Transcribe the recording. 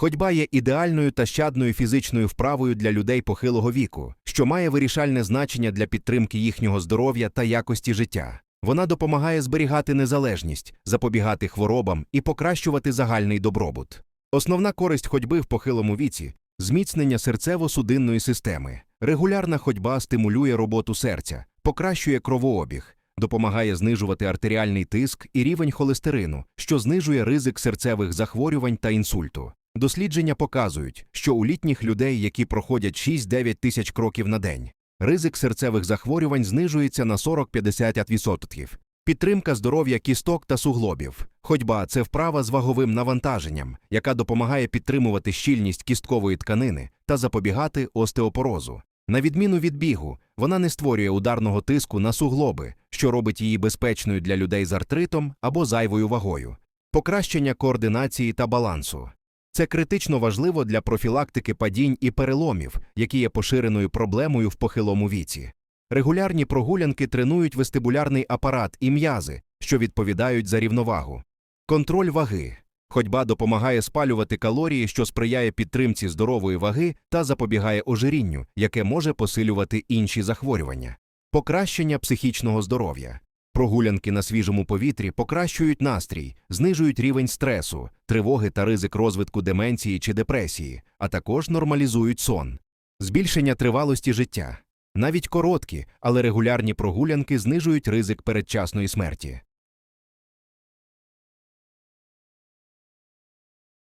Ходьба є ідеальною та щадною фізичною вправою для людей похилого віку, що має вирішальне значення для підтримки їхнього здоров'я та якості життя. Вона допомагає зберігати незалежність, запобігати хворобам і покращувати загальний добробут. Основна користь ходьби в похилому віці зміцнення серцево-судинної системи. Регулярна ходьба стимулює роботу серця, покращує кровообіг, допомагає знижувати артеріальний тиск і рівень холестерину, що знижує ризик серцевих захворювань та інсульту. Дослідження показують, що у літніх людей, які проходять 6-9 тисяч кроків на день, ризик серцевих захворювань знижується на 40-50%. Підтримка здоров'я кісток та суглобів. Ходьба це вправа з ваговим навантаженням, яка допомагає підтримувати щільність кісткової тканини та запобігати остеопорозу. На відміну від бігу, вона не створює ударного тиску на суглоби, що робить її безпечною для людей з артритом або зайвою вагою. Покращення координації та балансу. Це критично важливо для профілактики падінь і переломів, які є поширеною проблемою в похилому віці. Регулярні прогулянки тренують вестибулярний апарат і м'язи, що відповідають за рівновагу. Контроль ваги. Ходьба допомагає спалювати калорії, що сприяє підтримці здорової ваги та запобігає ожирінню, яке може посилювати інші захворювання. Покращення психічного здоров'я. Прогулянки на свіжому повітрі покращують настрій, знижують рівень стресу, тривоги та ризик розвитку деменції чи депресії, а також нормалізують сон. Збільшення тривалості життя. Навіть короткі, але регулярні прогулянки знижують ризик передчасної смерті.